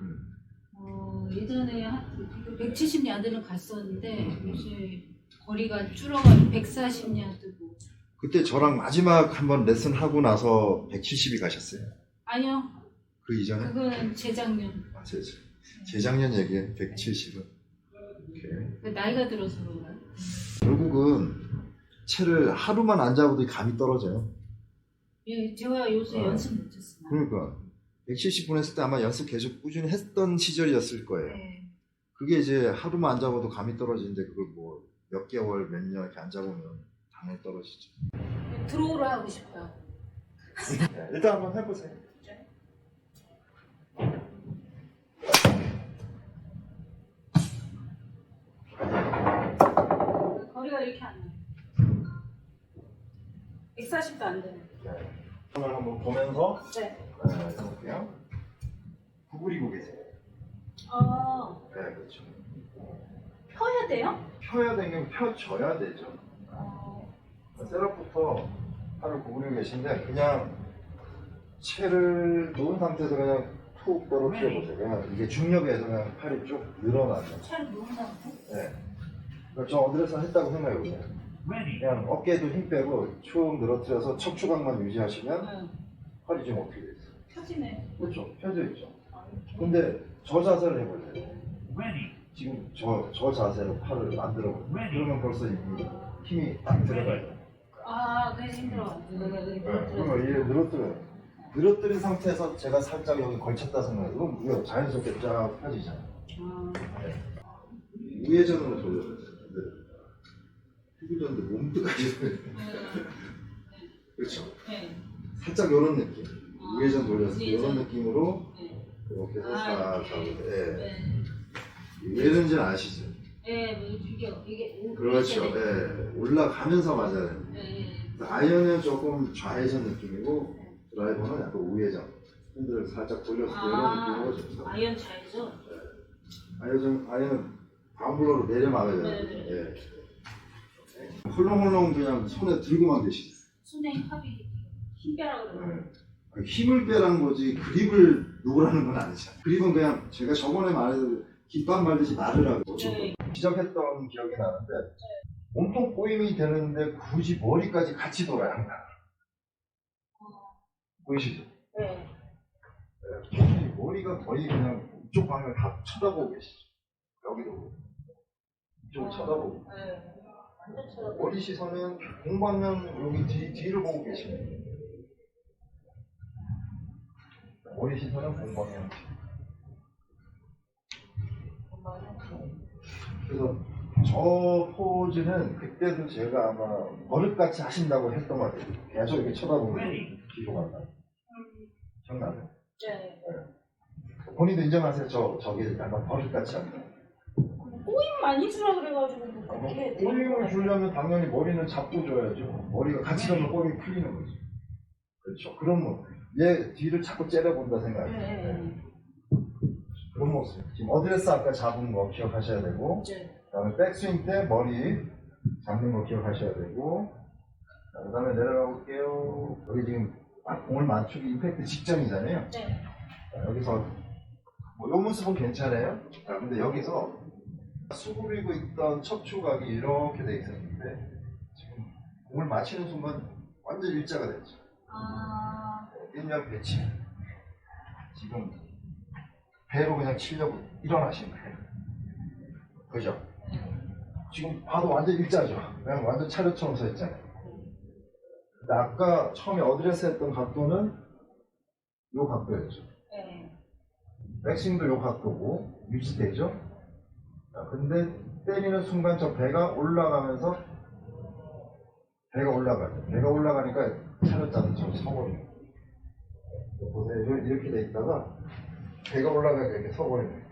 음. 어, 예전에 한 170야드를 갔었는데 음. 요새 거리가 줄어가지고 140야드고 그때 저랑 마지막 한번 레슨 하고 나서 170이 가셨어요. 아니요 그 이전에? 그건 재작년 아, 재, 재작년 얘기에 170은. 오케이. 그 나이가 들어서 그런가요? 결국은 채를 하루만 안 잡아도 감이 떨어져요. 예, 제가 요새 어. 연습 못했어요 그러니까 170분 했을 때 아마 연습 계속 꾸준히 했던 시절이었을 거예요. 네. 그게 이제 하루만 안 잡아도 감이 떨어지는데 그걸 뭐 몇 개월, 몇 년 이렇게 안 잡으면 당연히 떨어지죠. 드로우를 하고 싶어요 네, 일단 한번 해보세요. 거리가 이렇게 안 나요 140도 안 되네 네. 오늘 한번 보면서 네. 네, 해볼게요. 구부리고 계세요. 어, 네, 그렇죠. 펴야 돼요? 펴야 되면 펴줘야 되죠. 어, 셋업부터 팔을 구부리고 계신데 그냥 채를 놓은 상태에서 그냥 툭 떨어뜨려 보세요. 그냥 이게 중력에 의해서 그냥 팔이 쭉 늘어나죠. 차를 놓은 상태? 네. 그저 어드레스 했다고 생각해 보세요. 그냥 어깨에도 힘 빼고 쭉 늘어뜨려서 척추각만 유지하시면 네. 팔이 지금 어떻게 돼 있어요? 펴지네 그렇죠. 펴져 있죠. 아, 이렇게. 근데 저 자세를 해보세요. 지금 저, 저 자세로 팔을 만들어 보세요. 그러면 벌써 힘이 딱 들어가요. 아, 그래 힘들어. 내가 여기 네, 그러면 들어. 이게 늘어뜨려요. 늘어뜨린 상태에서 제가 살짝 여기 걸쳤다 생각해요. 그럼 이거 자연스럽게 쫙 펴지잖아요. 아, 우회전으로 돌려보세요. 후구전도 몸뚱까지 네. 그렇죠. 네. 살짝 이런 느낌. 아, 우회전 돌려서 우회전. 이런 느낌으로 네. 이렇게 해서 아, 싹 이렇게. 잡으세요. 예. 네. 왜 이런지는 아시죠? 네, 뭐 이게 이게 그렇죠. 이렇게 돼. 예. 올라가면서 맞아야 돼요. 네. 아이언은 조금 좌회전 느낌이고 드라이버는 약간 우회전. 핸들을 살짝 돌려서 이런 아, 느낌으로 줍니다. 아이언 차이죠? 아이언, 아이언은 반블러로 내려 막아야 네, 돼요. 네. 예. 홀렁홀렁 그냥 손에 들고만 계시죠. 순행 합이 힘빼라 그러고. 예. 힘을 빼라는 거지 그립을 놓으라는 건 아니잖아요. 그립은 그냥 제가 저번에 말해도 김밥 말듯이 나르라고 네. 지적했던 기억이 나는데 몸통 꼬임이 되는데 굳이 머리까지 같이 돌아야 한다. 보이시죠? 네. 네. 머리가 거의 그냥 이쪽 방향을 다 쳐다보고 계시죠. 여기도. 이쪽을 쳐다보고. 네. 머리 시선은 공방면 여기 뒤, 뒤를 보고 계시네요. 머리 시선은 공방면 뒤. 그래서 저 포즈는 그때도 제가 아마 버릇같이 하신다고 했던 것 같아요. 계속 이렇게 쳐다보면 뒤로 간다. 기억나요? 네. 본인도 인정하세요. 저, 저게 약간 버릇같이 한다. 꼬임 많이 주라 그래가지고 뭐 그렇게 꼬임을 주려면 당연히 머리는 잡고 줘야죠. 머리가 같이 가면 꼬임이 풀리는 거죠. 그렇죠. 그런 뭐, 얘 뒤를 자꾸 째려본다 생각해요. 네. 그런 모습. 지금 어드레스 아까 잡은 거 기억하셔야 되고, 네. 그 다음에 백스윙 때 머리 잡는 거 기억하셔야 되고, 그 다음에 내려가 볼게요. 여기 지금 딱 공을 맞추기 임팩트 직전이잖아요. 네. 자, 여기서 뭐, 요 모습은 괜찮아요. 자, 근데 여기서 수그리고 있던 척추각이 이렇게 돼 있었는데 지금 공을 맞히는 순간 완전 일자가 됐죠. 아, 일면 배치. 지금 배로 그냥 치려고 일어나신 거예요. 그죠? 지금 봐도 완전 일자죠. 그냥 완전 차렷처럼 서 있잖아요. 근데 아까 처음에 어드레스 했던 각도는 요 각도였죠. 네. 백스윙도 요 각도고 유지되죠. 자, 근데 때리는 순간 저 배가 올라가면서 배가 올라가죠. 배가 올라가니까 차렷자들처럼 서버리는 거예요. 보세요. 이렇게 돼 있다가 배가 올라가니까 이렇게. 그러네.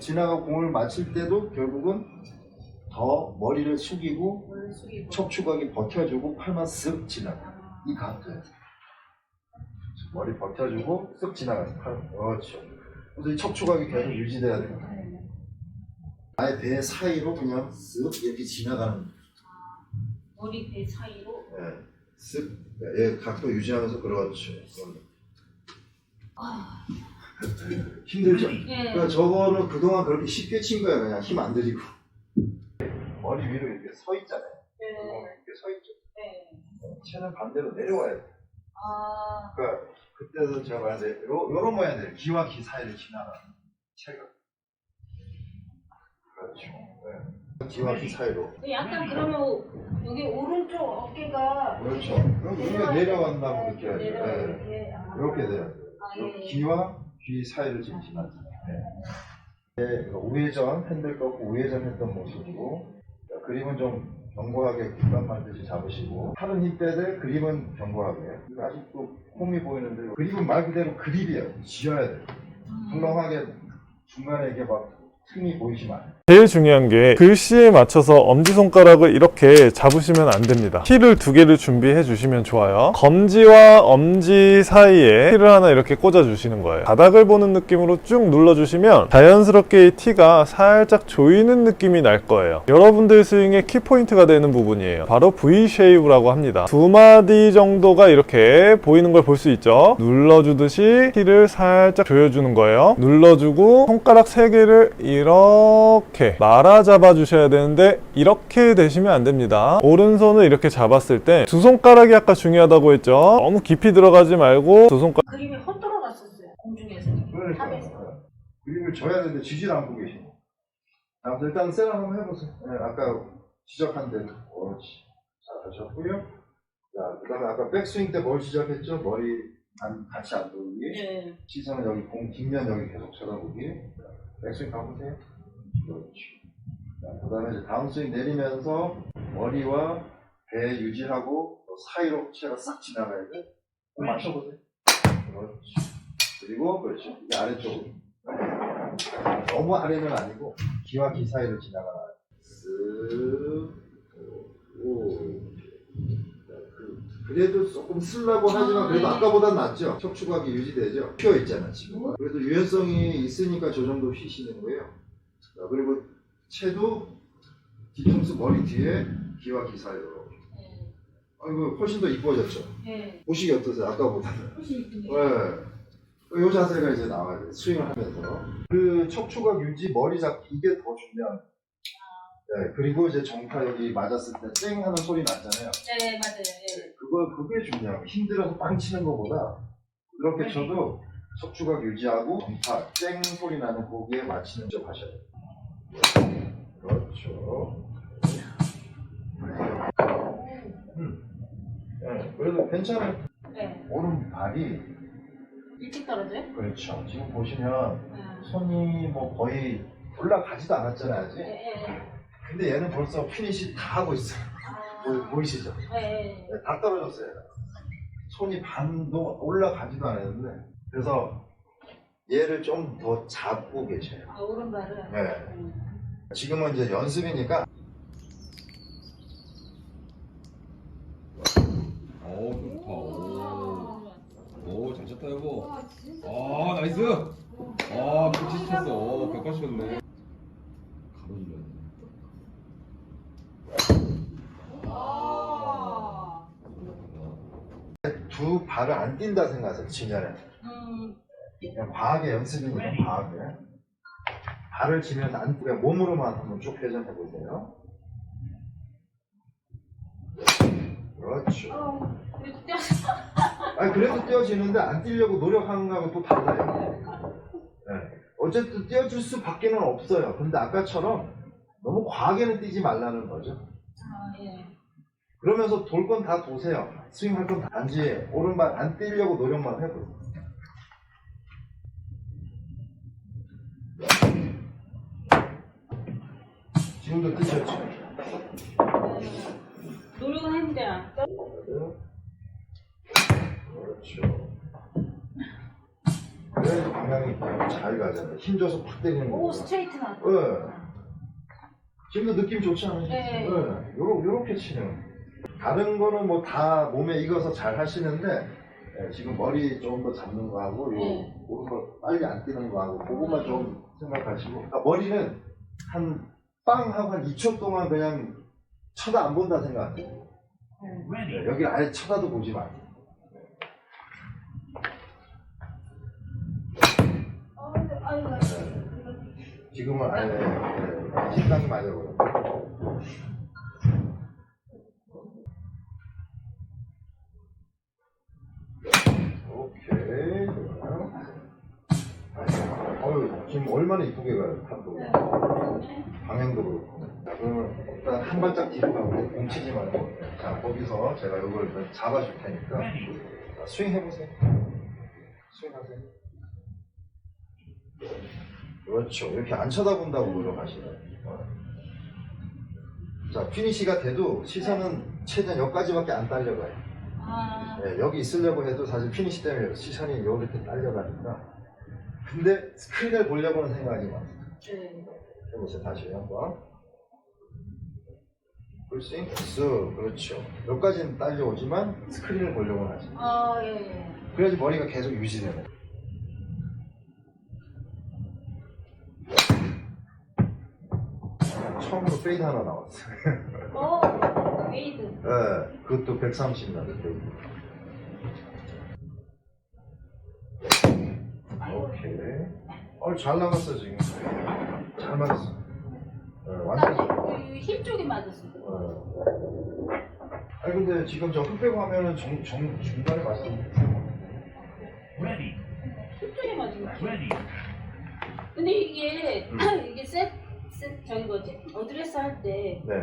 지나가 공을 맞힐 때도 결국은 더 머리를 숙이고. 척추각이 버텨주고 팔만 쓱 지나가. 아, 이 각도예요. 머리 버텨주고 쓱 지나가서 팔. 그렇죠. 그래서 이 척추각이 계속 유지돼야 돼요. 네. 아예 배 사이로 그냥 쓱 이렇게 지나가는 머리 배 사이로. 예. 쓱. 얘 각도 유지하면서 그렇죠. 아, 힘들죠? 예. 그러니까 저거는 그동안 그렇게 쉽게 친 거야 그냥 힘 안 들이고 머리 위로 이렇게 서 있잖아요 네. 이렇게 서 있죠 네. 채는 반대로 내려와야 돼 아, 그러니까 그때도 제가 말했는데 요, 요런 모양들 기와 기 사이를 지나가는 채가 그렇죠 네. 기와 기 사이로 약간 그러면 여기 오른쪽 어깨가 그렇죠 그럼 이게 내려간다고 느껴야 돼요 내려와 네. 이렇게. 아. 이렇게 돼요 아, 요 예. 귀와 귀 사이를 지금 지나죠. 네. 네, 이거 우회전 핸들 꺾고 우회전 했던 모습이고 자, 그림은 좀 견고하게 국감 만듯이 잡으시고 팔은 힘 빼되 그림은 견고하게 아직도 홈이 보이는데 그림은 말 그대로 그립이에요. 지어야 돼요. 훌렁하게 중간에 이게 막 틈이 돼요. 제일 중요한 게 글씨에 맞춰서 엄지손가락을 이렇게 잡으시면 안 됩니다. 키를 두 개를 준비해 주시면 좋아요. 검지와 엄지 사이에 키를 하나 이렇게 꽂아 주시는 거예요. 바닥을 보는 느낌으로 쭉 눌러 주시면 자연스럽게 이 티가 살짝 조이는 느낌이 날 거예요. 여러분들 스윙의 키포인트가 되는 부분이에요. 바로 V 쉐이브라고 합니다. 두 마디 정도가 이렇게 보이는 걸 볼 수 있죠. 눌러주듯이 키를 살짝 조여주는 거예요. 눌러주고 손가락 세 개를 이 렇게 말아 잡아 주셔야 되는데 이렇게 되시면 안 됩니다. 오른손을 이렇게 잡았을 때 두 손가락이 아까 중요하다고 했죠. 너무 깊이 들어가지 말고 두 손가락 그림이 헛돌아 갔었어요. 공중에서. 그러니까. 그림을 져야 되는데 지질 않고 계시고 자, 일단 세라 한번 해보세요. 네, 아까 지적한 대로 옳지. 잘하셨고요. 자, 그 다음에 아까 백스윙 때뭘 지적했죠? 머리 안, 같이 안 돌리기. 네. 시선은 여기 공 뒷면 여기 계속 쳐다보기. 자, 백스윙 가보세요. 그렇지. 자, 그 다음에 이제 다운스윙 내리면서 머리와 배 유지하고 또 사이로 채가 싹 지나가야 돼. 공 맞춰보세요. 그렇지. 그리고 그렇죠. 이게 아래쪽으로. 너무 아래는 아니고 기와 기 사이를 지나가는 쓱 오. 자, 그- 그래도 조금 쓰려고 하지만 그래도 아, 네. 아까보단 낫죠. 척추각이 유지되죠. 휘어 있잖아 지금. 그래도 유연성이 있으니까 저 정도 휘시는 거예요. 자, 그리고 채도 뒤통수 머리 뒤에 기와 기 사이로. 네. 아이고 훨씬 더 이뻐졌죠. 네. 보시기 어떠세요? 아까보다는. 훨씬 이쁘네요. 네. 이 자세가 이제 나와야 돼. 스윙을 하면서. 그 척추각 유지, 머리 잡기, 이게 더 중요한. 네. 그리고 이제 정타 여기 맞았을 때땡 하는 소리 났잖아요. 네, 맞아요. 네. 그거, 그게 중요한 거. 힘들어서 빵 치는 것보다 그렇게 네. 쳐도 척추각 유지하고 정타, 땡 소리 나는 거기에 맞추는 쪽 하셔야 돼요. 그렇죠. 음. 네. 그래도 괜찮아요. 네. 오른발이 일찍 떨어져요? 그렇죠. 지금 보시면 네. 손이 뭐 거의 올라가지도 않았잖아요, 아직. 네. 네. 근데 얘는 벌써 피니시 다 하고 있어요. 보, 아, 보이시죠? 네. 네, 다 떨어졌어요. 손이 반도 올라가지도 않았는데. 그래서 얘를 좀 더 잡고 계셔요. 아, 오른발은. 네. 음. 지금은 이제 연습이니까 오 좋다 오오잘 쳤다 여보 아 나이스 아170 쳤어 오 180 쳤네 가로질렀네 아. 두 발을 안 뛴다 생각하세요, 치면은. 음. 그냥 과하게 연습이니까 과하게. 발을 치면 안, 그냥 몸으로만 한번 쭉 회전해 보세요. 그렇죠. 어. 아니 그래도 뛰어지는데 안 뛰려고 노력하는 거하고 또 달라요. 네. 어쨌든 뛰어줄 수밖에는 없어요. 근데 아까처럼 너무 과하게는 뛰지 말라는 거죠. 아, 예. 그러면서 돌 건 다 도세요. 스윙할 건 단지 오른발 안 뛰려고 노력만 해보세요. 지금도 뛰셨죠? 노력은 했는데 안 떠. 그렇죠. 그래야 방향이 잘 가잖아요. 힘줘서 팍 때리는 오, 거. 스트레이트 나. 네. 지금도 느낌 좋지 않으세요? 네. 요러, 요렇게 치는. 다른 거는 뭐 다 몸에 익어서 잘 하시는데, 네, 지금 머리 좀 더 잡는 거 하고, 요, 네. 오른발 빨리 안 뛰는 거 하고, 그것만 좀 생각하시고. 그러니까 머리는 한, 빵 하고 한 2초 동안 그냥 쳐다 안 본다 생각하세요. 네, 여기 아예 쳐다도 보지 마. 아, 근데, 아유, 아유. 지금은 아예 네, 식당이 맞아버 얼마나 이쁘게 가요, 탑도. 방향도 그렇고. 자, 그러면 일단 한 발짝 뒤로 가고 뭉치지 말고. 자, 거기서 제가 이걸 잡아줄 테니까. 자, 스윙 해보세요. 스윙 하세요. 그렇죠. 이렇게 안 쳐다본다고 노력하시네. 어. 자, 피니시가 돼도 시선은 최대한 여기까지밖에 안 딸려가요. 아, 네, 여기 있으려고 해도 사실 피니시 때문에 시선이 이렇게 딸려가니까. 근데 스크린을 보려고 하는 생각이 많아요. 네. 해보세요. 다시 한번. 풀스윙, 쓱. 그렇죠. 여기까지는 딸려오지만 스크린을 보려고 하지. 아, 예, 예. 그래야지 머리가 계속 유지되는. 처음으로 페이드 하나 나왔어요. 어, 웨이드. 네, 그것도 130 나왔어요. 오케이. 어, 잘 나갔어, 지금. 잘 맞았어. 네, 완전. 잘- 딱힘 쪽에 맞았어. 어. 아니, 근데 지금 저 흑백 화면은 중, 중, 중간에 맞았어. 힘 쪽에 맞은 거. 근데 이게, 음. 이게 셋, 셋, 저기 뭐지? 어드레스 할 때, 네.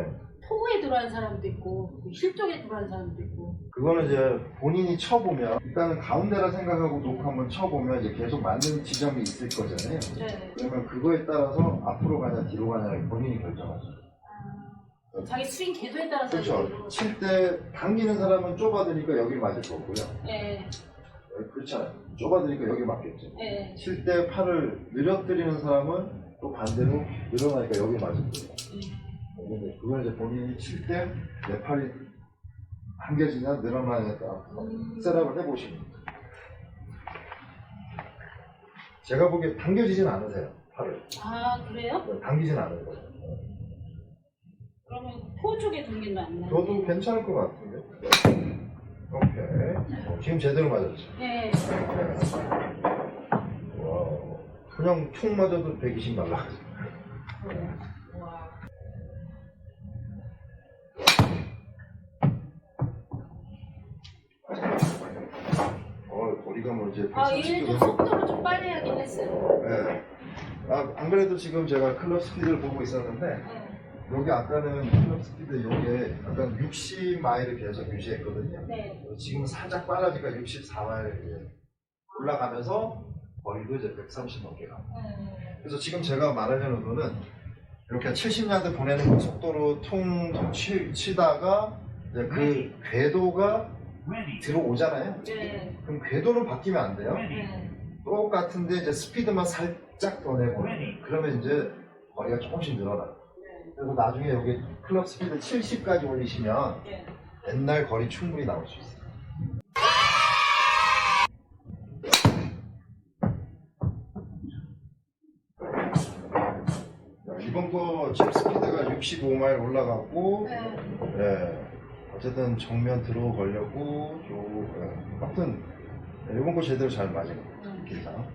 토에 들어간 사람도 있고, 힐 쪽에 들어간 사람도 있고. 그거는 이제 본인이 쳐보면 일단은 가운데라 생각하고 놓고 한번 쳐보면 이제 계속 맞는 지점이 있을 거잖아요. 네. 그러면 그거에 따라서 앞으로 가냐 뒤로 가냐를 본인이 결정하죠. 아, 자기 스윙 궤도에 따라서. 그렇죠. 칠 때 당기는 사람은 좁아드니까 여기 맞을 거고요. 예, 그렇잖아요. 좁아드니까 여기 맞겠죠. 예. 칠때 팔을 늘어뜨리는 사람은 또 반대로 늘어나니까 여기 맞을 거예요. 음. 근데 그건 이제 본인이 칠 때 내 팔이 당겨지냐 늘어나냐에 따라 음. 셋업을 해보시면. 제가 보기에 당겨지진 않으세요, 팔을. 아, 그래요? 네, 당기진 않을 거예요. 그러면 포 쪽에 동기는 안 나요? 저도 괜찮을 것 같은데. 오케이. 어, 지금 제대로 맞았죠. 네. 와우. 그냥 총 맞아도 120 날라가죠. 와. 어, 거리가 뭐 이제 아, 좀 130도 속도를 좀 빨리 하긴 했어요. 네. 아, 안 그래도 지금 제가 클럽 스피드를 보고 있었는데, 네. 여기 아까는 클럽 스피드 요게 약간 60마일을 계속 유지했거든요. 네. 지금 살짝 빨라지니까 64마일 올라가면서 거리도 이제 130 넘게 가. 네. 그래서 지금 제가 말하려는 거는 이렇게 70야드 보내는 그 속도로 퉁퉁 치, 치다가 이제 그 궤도가 들어오잖아요. 네. 그럼 궤도는 바뀌면 안 돼요. 네. 똑같은데 이제 스피드만 살짝 더 내보내요. 그러면 이제 거리가 조금씩 늘어나요. 그래서 나중에 여기 클럽 스피드 70까지 올리시면 네. 옛날 거리 충분히 나올 수 있어요. 자, 이번 거 지금 스피드가 65마일 올라갔고, 네. 예, 어쨌든 정면 들어 걸렸고, 요, 예, 아무튼 예, 이번 거 제대로 잘 맞은 것 같아요.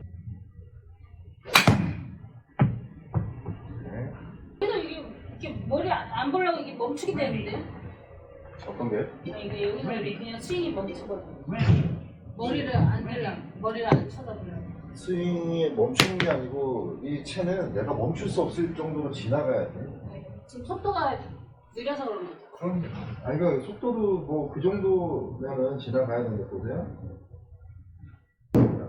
음. 네. 그래도 이게, 이게 머리 안, 안 보려고 이게 멈추게 되는데? 어떤? 아, 이게 여기서 그냥 스윙이 멈춰버려. 머리를 안 들려. 머리를 안 쳐다보려. 스윙이 멈추는 게 아니고 이 채는 내가 멈출 수 없을 정도로 지나가야 돼. 지금 속도가 느려서 그런 거죠. 그럼 아니 그러니까 속도도 뭐 그 정도면은 지나가야 되는데 보세요.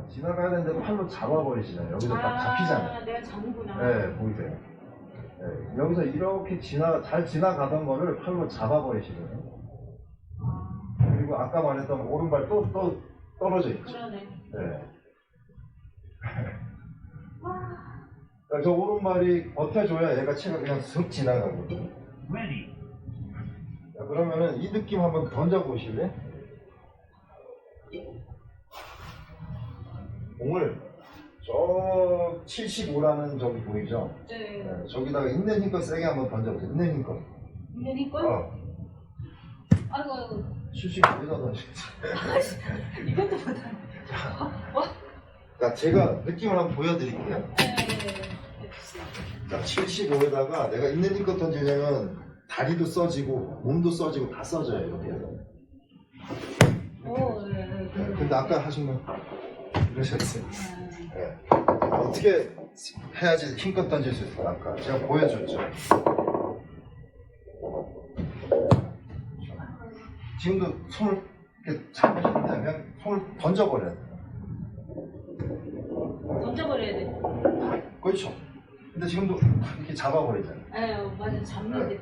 지나가야 되는데 팔로 잡아버리시잖아요. 여기서 딱 잡히잖아요. 아, 내가 잡는구나. 네, 보이세요. 네, 여기서 이렇게 지나 잘 지나가던 거를 팔로 잡아버리시거든요. 그리고 아까 말했던 오른발 또, 또 떨어져 있죠. 그러네. 네. 그러니까 저 오른발이 버텨줘야 얘가 채가 그냥 슥 지나가거든요. 자, 그러면은 이 느낌 한번 던져보실래? 공을 저 75라는 저기 보이죠? 네. 네, 저기다가 있는 힘껏 세게 한번 던져보세요. 있는 힘껏. 있는 힘껏? 어. 아이고 아이고 휴식 거기다 던지. 이것도 못하네 자, 제가 느낌을 한번 보여드릴게요. 네. 자, 75에다가 내가 있는 힘껏 던지려면 다리도 써지고 몸도 써지고 다 써져요 이렇게. 오, 네, 네. 네, 근데 아까 하신 건 이러셨어요. 네. 네. 어떻게 해야지 힘껏 던질 수 있을까 아까 제가 보여줬죠. 지금도 손을 이렇게 잡으신다면 손을 던져버려야 돼요. 던져버려야 돼. 그렇죠. 근데 지금도 이렇게 잡아버리잖아요. 에 맞아 잡는 데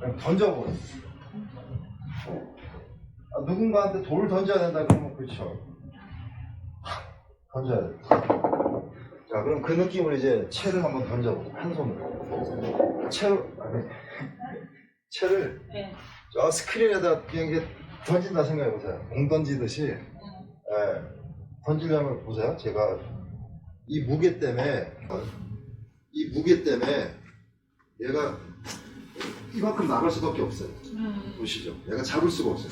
그냥 던져버려. 아, 누군가한테 돌을 던져야 된다 그러면 그렇죠. 던져야 돼. 자, 그럼 그 느낌으로 이제 채를 한번 던져보세요. 한 손으로. 채를, 아니, 채를 네. 저 스크린에다 그냥 이게 던진다 생각해보세요. 공 던지듯이. 예, 던지려면 보세요. 제가 이 무게 때문에, 이 무게 때문에 얘가 이만큼 나갈 수밖에 없어요. 음. 보시죠. 내가 잡을 수가 없어요.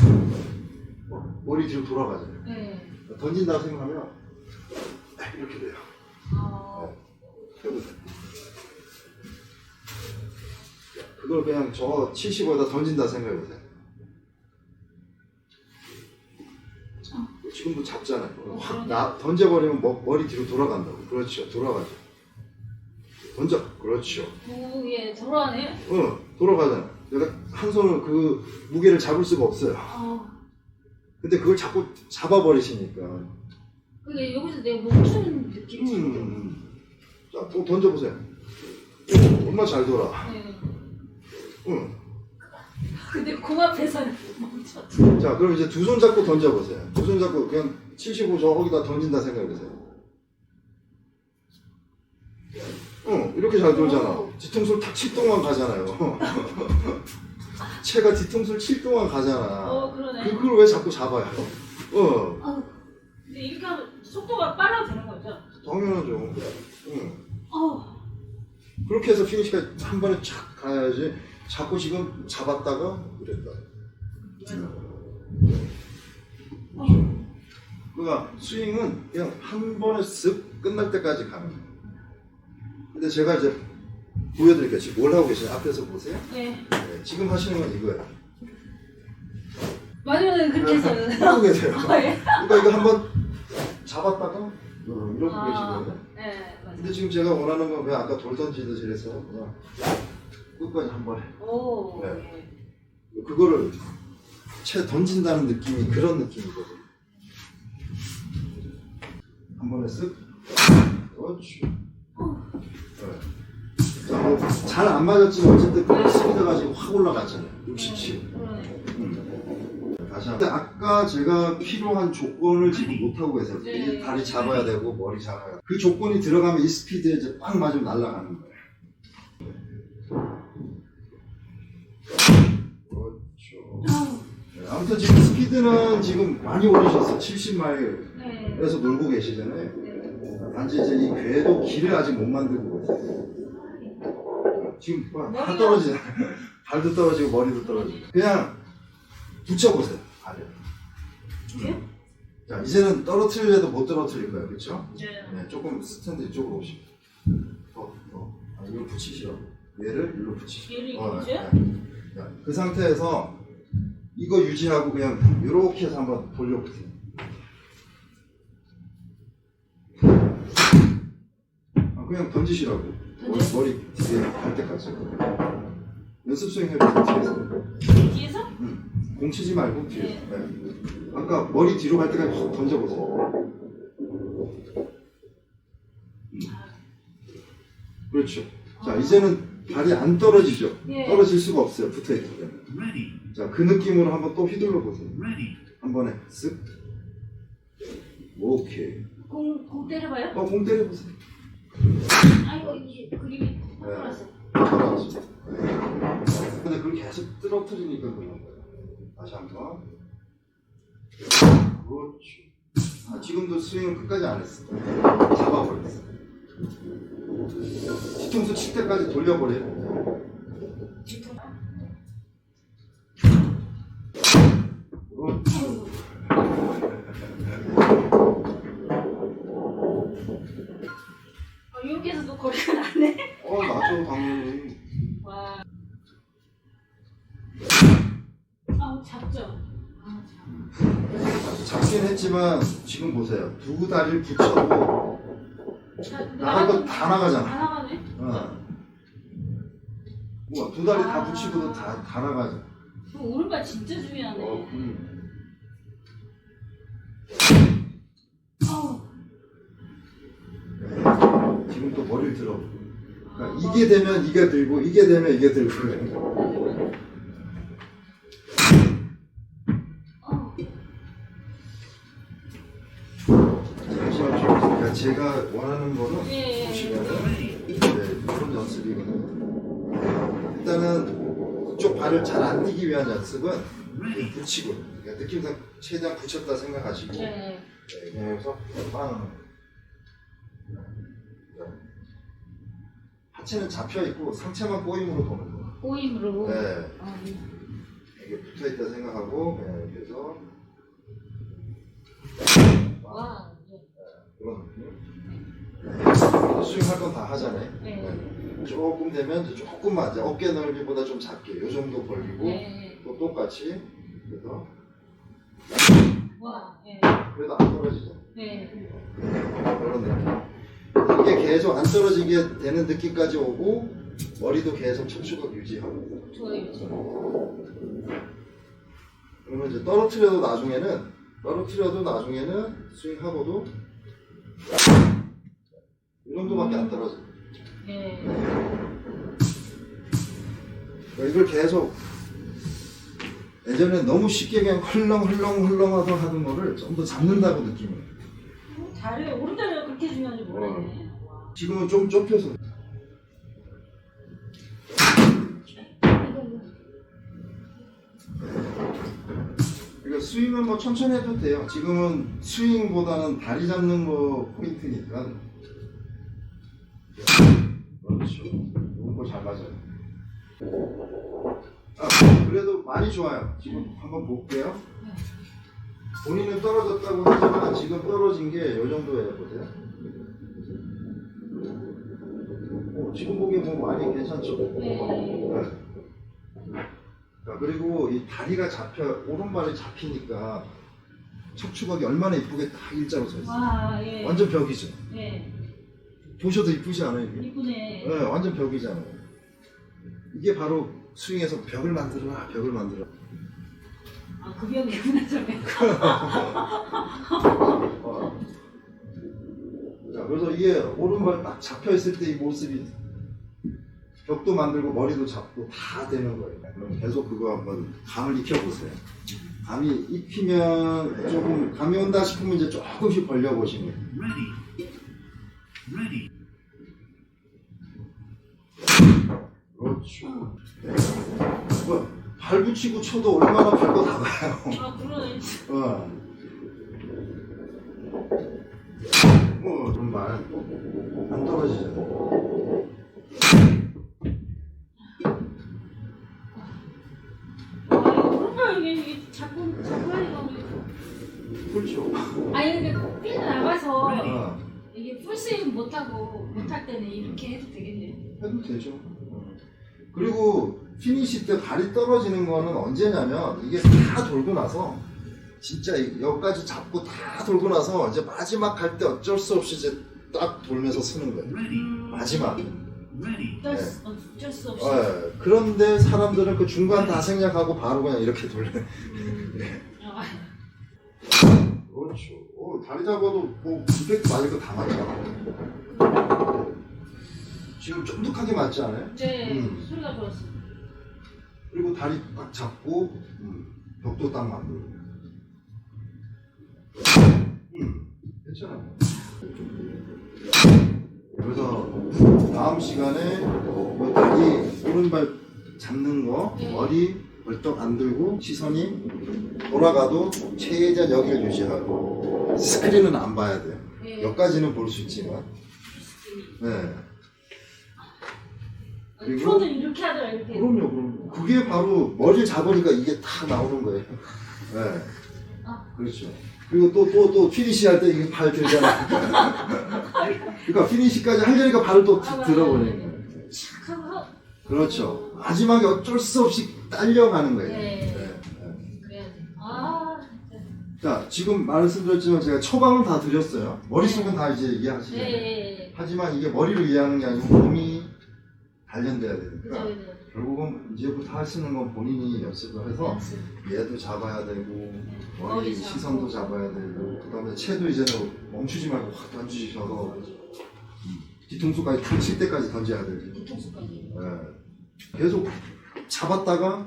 어, 머리 뒤로 돌아가잖아요. 네. 던진다고 생각하면 이렇게 돼요. 어, 해보세요. 그걸 그냥 저 75에다 던진다 생각해보세요. 지금도 잡잖아요. 확 나, 던져버리면 머, 머리 뒤로 돌아간다고. 그렇죠. 돌아가죠. 던져. 그렇죠. 무게 돌아가네. 어, 돌아가잖아. 내가 한 손으로 그 무게를 잡을 수가 없어요. 아, 근데 그걸 자꾸 잡아버리시니까. 그게 여기서 내가 멈추는 느낌이 음, 들어. 음. 자, 또 던져보세요. 오, 얼마나 잘 돌아. 네. 응. 근데 공 앞에서는 멈췄어. 자, 그럼 이제 두 손 잡고 던져보세요. 두 손 잡고 그냥 75 저기다 던진다 생각해보세요. 어, 이렇게 잘 돌잖아. 오. 뒤통수를 탁 칠 동안 가잖아요. 채가 뒤통수를 칠 동안 가잖아. 어, 그러네. 그걸 왜 자꾸 잡아요? 어, 아우, 근데 이렇게 하면 속도가 빨라지는 거죠? 당연하죠. 응. 어, 그렇게 해서 피니시까지 한 번에 착 가야지. 자꾸 지금 잡았다가 이랬다. 그러니까 스윙은 그냥 한 번에 쓱 끝날 때까지 가는 거예요. 근데 제가 이제 보여드릴게요. 지금 뭘 하고 계세요? 앞에서 보세요. 네. 네, 지금 하시는 건 이거예요. 마지막에 그렇게 해서. 하고 계세요. 아, 예? 그러니까 이거 한번 잡았다가 어, 이러고 아, 계시거든요. 네, 맞아요. 근데 지금 제가 원하는 건 그냥 아까 돌 던지듯이 해서 그냥 끝까지 한 번에 오, 네. 예. 그거를 채 던진다는 느낌이 그런 느낌이거든요. 한 번에 쓱. 그렇지. 뭐, 잘안 맞았지만 어쨌든 그 스피드가 지금 확 올라갔잖아요. 67. 그러네. 다시 한 번. 근데 아까 제가 필요한 조건을 지금 못하고 계세요. 네. 이 다리 잡아야 되고 머리 잡아야 되고. 그 조건이 들어가면 이 스피드에 이제 빵 맞으면 날아가는 거예요. 그렇죠. 네, 아무튼 지금 스피드는 지금 많이 올리셨어요. 70마일에서 네. 놀고 계시잖아요. 네. 단지 이제 이 궤도 길을 아직 못 만들고 계세요. 지금 뭐다 떨어지잖아요. 발도 떨어지고 머리도 떨어지고. 그냥 붙여보세요. 발을. 이렇게? 자, 이제는 떨어뜨리려도 못 떨어뜨릴 거예요. 그렇죠? 네. 네, 조금 스탠드 이쪽으로 오시고. 더, 더. 아, 이걸 붙이시라고. 얘를 일로 붙이시고. 얘를 어, 이렇게 네. 자, 그 상태에서 이거 유지하고 그냥 이렇게 해서 한번 돌려보세요. 아, 그냥 던지시라고. 머리? 머리 뒤에 갈 때까지. 연습 스윙 해보세요, 뒤에서. 뒤에서? 음, 공 치지 말고 뒤에. 네. 네. 아까 머리 뒤로 갈 때까지 확 던져보세요. 음. 그렇죠. 자, 이제는 발이 안 떨어지죠. 예. 떨어질 수가 없어요. 붙어 있기 때문에. 자, 그 느낌으로 한번 또 휘둘러 보세요. 한 번에 쓱. 오케이. 공, 공 때려봐요? 어, 공 때려보세요. 아이고, 이게 그림이 떨어졌어. 잘하죠. 근데 그걸 계속 떨어뜨리니까 그런 거예요. 다시 한 번. 그렇죠. 아, 지금도 스윙을 끝까지 안 했어. 잡아버렸어. 뒤통수 칠 때까지 돌려버려요. 너 거기가 나네? 어 나죠 당연히 와. 아, 작죠? 아, 작긴 했지만 지금 보세요 두 다리를 붙여도 나갈 건 다 나가잖아 안 나가네? 어. 뭐두 다리 다 붙이고도 다, 다 나가잖아 뭐 오른발 진짜 중요하네. 어, 음. 들어. 그러니까 이게 되면 이게 들고 이게 되면 이게 들고. 아우. 잠시만 좀. 그러니까 제가 원하는 거는 예, 예. 보시면은 네, 이런 연습이거든요. 일단은 이쪽 발을 잘 안 뛰기 위한 연습은 붙이고 그러니까 느낌상 최대한 붙였다 생각하시고 예. 네, 여기서 빵 하체는 잡혀 있고 상체만 꼬임으로 도는 거예요. 꼬임으로. 네, 아, 이게 붙어 있다 생각하고 네, 그래서 와. 네. 이런 느낌. 스윙할 건 다 하잖아요. 네. 네. 조금 되면 이제 조금만 이제 어깨 넓이보다 좀 작게 요 정도 벌리고 네. 또 똑같이 그래서 와. 예. 그래도 안 떨어지죠. 네. 그런 느낌. 이게 계속 안 떨어지게 되는 느낌까지 오고 머리도 계속 척추각 유지하고. 그러면 이제 떨어뜨려도 나중에는 떨어뜨려도 나중에는 스윙하고도 이 정도밖에 안 떨어져. 예. 그러니까 이걸 계속 예전에 너무 쉽게 그냥 헐렁헐렁헐렁하고 하던 거를 좀 더 잡는다고 느낌을. 잘해요. 오른다리가 그렇게 중요한지 몰랐네. 와. 지금은 좀 좁혀서 그러니까 스윙은 뭐 천천히 해도 돼요. 지금은 스윙보다는 다리 잡는 거 포인트니까. 그렇죠. 이런 거잘 맞아요. 아, 그래도 많이 좋아요. 지금 한번 볼게요. 본인은 떨어졌다고 하지만 지금 떨어진 게 이 정도예요. 보세요. 어, 지금 보기엔 뭐 많이 괜찮죠? 네. 자, 그리고 이 다리가 잡혀 오른발이 잡히니까 척추각이 얼마나 이쁘게 딱 일자로 서 있어요. 와, 예. 완전 벽이죠. 예. 보셔도 이쁘지 않아요? 이게? 이쁘네. 네, 완전 벽이잖아요. 이게 바로 스윙에서 벽을 만들어라, 벽을 만들어. 아, 그 병이구나, 저게. 어. 자, 그래서 이게 오른발 딱 잡혀 있을 때 이 모습이 벽도 만들고 머리도 잡고 다 되는 거예요. 그럼 계속 그거 한번 감을 익혀보세요. 감이 익히면 조금 감이 온다 싶으면 이제 조금씩 벌려보시면 그렇죠. 뭐, 발 붙이고 쳐도 얼마나 밟고 나가요. 아, 그러네. 어. 뭐, 정말 안 떨어지잖아. 아, 오른발 이게, 이게 자꾸, 자꾸 하니까. 그렇죠. 아니, 근데 뛰어 나가서 어, 이게 풀스윙 못하고, 못할 때는 이렇게 해도 되겠네. 해도 되죠. 어. 그리고 피니시 때 발이 떨어지는 거는 언제냐면 이게 다 돌고 나서 진짜 이- 여기까지 잡고 다 돌고 나서 이제 마지막 갈 때 어쩔 수 없이 이제 딱 돌면서 쓰는 거예요. 음, 마지막. 없이. 예, 그런데 사람들은 그 중간 다 생략하고 바로 그냥 이렇게 돌려. 음. 아, 그렇죠. 어, 다리 잡아도 뭐 이펙트 맞을 거다 맞잖아. 지금 쫀득하게 맞지 않아요? 이제 음. 소리가 좋았어. 그리고 다리 딱 잡고 음, 벽도 딱 만들고. 음, 괜찮아요. 그래서 다음 시간에 뭐 다리 오른발 잡는 거 네. 머리 벌떡 안 들고 시선이 돌아가도 최대한 여기를 유지하고 스크린은 안 봐야 돼요. 예. 여기까지는 볼 수 있지만 네. 그리고- 프로는 이렇게 하더라, 이렇게. 그럼요, 그럼요. 그게 바로 머리를 잡으니까 이게 다 나오는 거예요. 네. 아. 그렇죠. 그리고 또, 또, 또, 피니시 할 때 이게 발 들잖아. 그러니까 피니시까지 하려니까 발을 또 아, 맞아요. 들어버리는 거예요. 착 하고, 그렇죠. 마지막에 어쩔 수 없이 딸려가는 거예요. 네. 네. 네. 그래야 돼. 아, 진짜. 자, 지금 말씀드렸지만 제가 처방은 다 드렸어요. 머릿속은 다 이제 네, 이해하시잖아요. 네, 네. 하지만 이게 머리로 이해하는 게 아니고 몸이 단련돼야 되니까 그죠. 결국은 이제부터 하시는 건 본인이 연습을 해서. 얘도 잡아야 되고 머리. 시선도 잡아야 되고 그다음에 채도 이제는 멈추지 말고 확 던지셔서 뒤통수까지 칠 때까지 던져야 되고 뒤통수까지. 예. 계속 잡았다가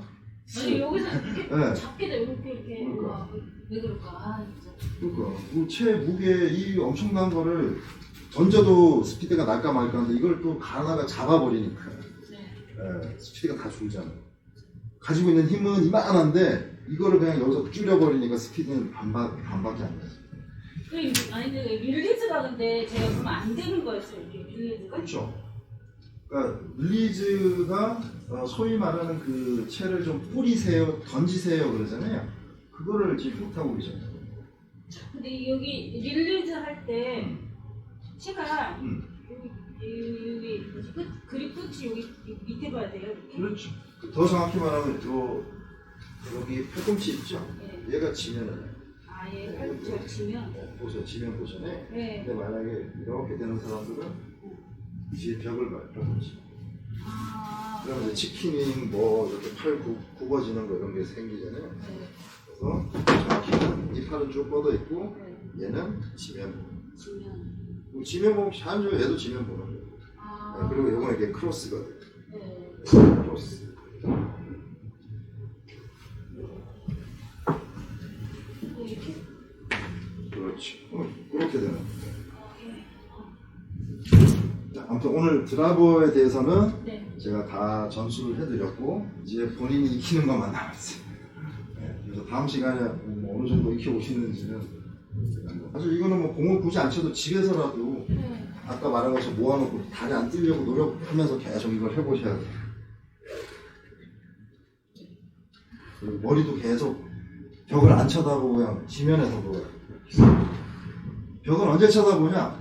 아니 여기서 이렇게 예. 잡게 돼 이렇게 이렇게 그러니까. 와, 왜 그럴까? 아 진짜. 그러니까 그체 무게 이 엄청난 거를 던져도 스피드가 날까 말까 하는데 이걸 또 가나가 잡아버리니까 네. 예, 스피드가 다 줄잖아요. 가지고 있는 힘은 이만한데 이거를 그냥 여기서 줄여버리니까 스피드는 반박 반밖에 안 나요. 그 아니 근데 릴리즈가 근데 제가 보면 안 되는 거였어요. 릴리즈가. 그렇죠. 그러니까 릴리즈가 어, 소위 말하는 그 채를 좀 뿌리세요, 던지세요 그러잖아요. 그거를 지금 못하고 계셔요. 근데 여기 릴리즈 할때 채가 음. 여기 뭐지 끝 그립 끝이 여기, 여기 밑에 봐야 돼요. 이렇게. 그렇죠. 더 정확히 말하면 요 여기 팔꿈치 있죠. 네. 얘가 지면은 아예 팔꿈치가 치면. 어, 보세요. 지면 보시네. 네. 근데 만약에 이렇게 되는 사람들은 뒤에 벽을 봐요. 팔꿈치. 아. 그러면 이제 치킨이 뭐 이렇게 팔 구, 굽어지는 거 이런 게 생기잖아요. 네. 그래서 정확히 이 팔은 쭉 뻗어 있고 네. 얘는 지면. 치면. 그럼 지면 보면 자연적으로 얘도 지면 보는 거예요. 아. 네, 그리고 이거는 이게 크로스가 돼요. 네. 크로스. 이렇게. 그렇지. 어, 그렇게 되는. 자, 아무튼 오늘 드라버에 대해서는 네. 제가 다 전수를 해드렸고 이제 본인이 익히는 것만 남았어요. 네, 그래서 다음 시간에 뭐 어느 정도 익혀 오시는지는 뭐- 사실 이거는 뭐 공을 굳이 안 쳐도 집에서라도 네. 아까 말한 것처럼 모아놓고 다리 안 뛰려고 노력하면서 계속 이걸 해보셔야 돼요. 그리고 머리도 계속 벽을 안 쳐다보고 그냥 지면에서 보고 벽을 언제 쳐다보냐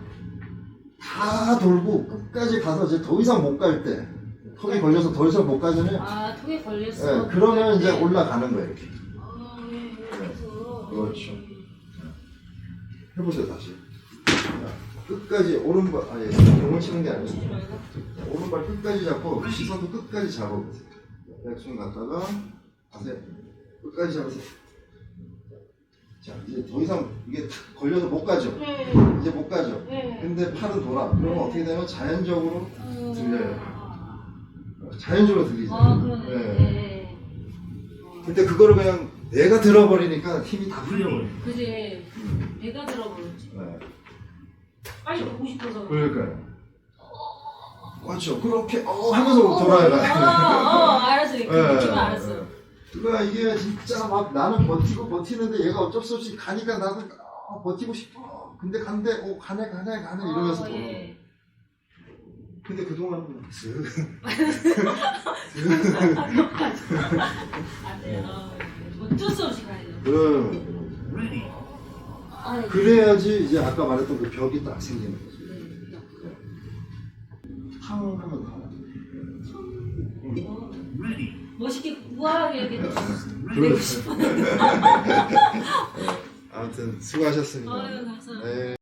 다 돌고 끝까지 가서 이제 더 이상 못 갈 때 턱이 걸려서 더 이상 못 가잖아요 아, 턱에 걸렸어. 예, 그러면 이제 네. 올라가는 거예요 이렇게 아, 예, 그래서. 그렇죠. 해보세요 다시 자, 끝까지 오른발 아니 공을 치는 게 아니고 오른발 끝까지 잡고 시선도 끝까지 잡아보세요 백순 갔다가 가세요 끝까지 잡으세요 자 이제 더 이상 이게 탁 걸려서 못 가죠 네. 이제 못 가죠 네. 근데 팔은 돌아 그러면 어떻게 되면 자연적으로 어, 들려요. 아, 자연적으로 들리죠 아. 네. 네. 근데 그거를 그냥 내가 들어버리니까 힘이 다 풀려버려 그지. 내가 들어버렸지. 네. 빨리 보고 싶어서. 그러니까요. 그렇죠. 그렇게 어 하면서 돌아야 돼. 어, 어, 알았어. 그 예, 느낌 알았어. 그러니까 이게 진짜 막 나는 버티고 버티는데 얘가 어쩔 수 없이 가니까 나도 어, 버티고 싶어. 근데 간대, 어 가네 가네 가네 이러면서 어. 예. 근데 그동안 슥 안 돼요. 어, 어쩔 수 없이 가야 돼요. 그럼 아, 네. 그래야지 이제 아까 말했던 그 벽이 딱 생기는 거지. 네. 탕 하면 다. 어, 멋있게 우아하게 이렇게 그래. 되고 싶어. 아무튼 수고하셨습니다. 아유, 감사합니다. 네.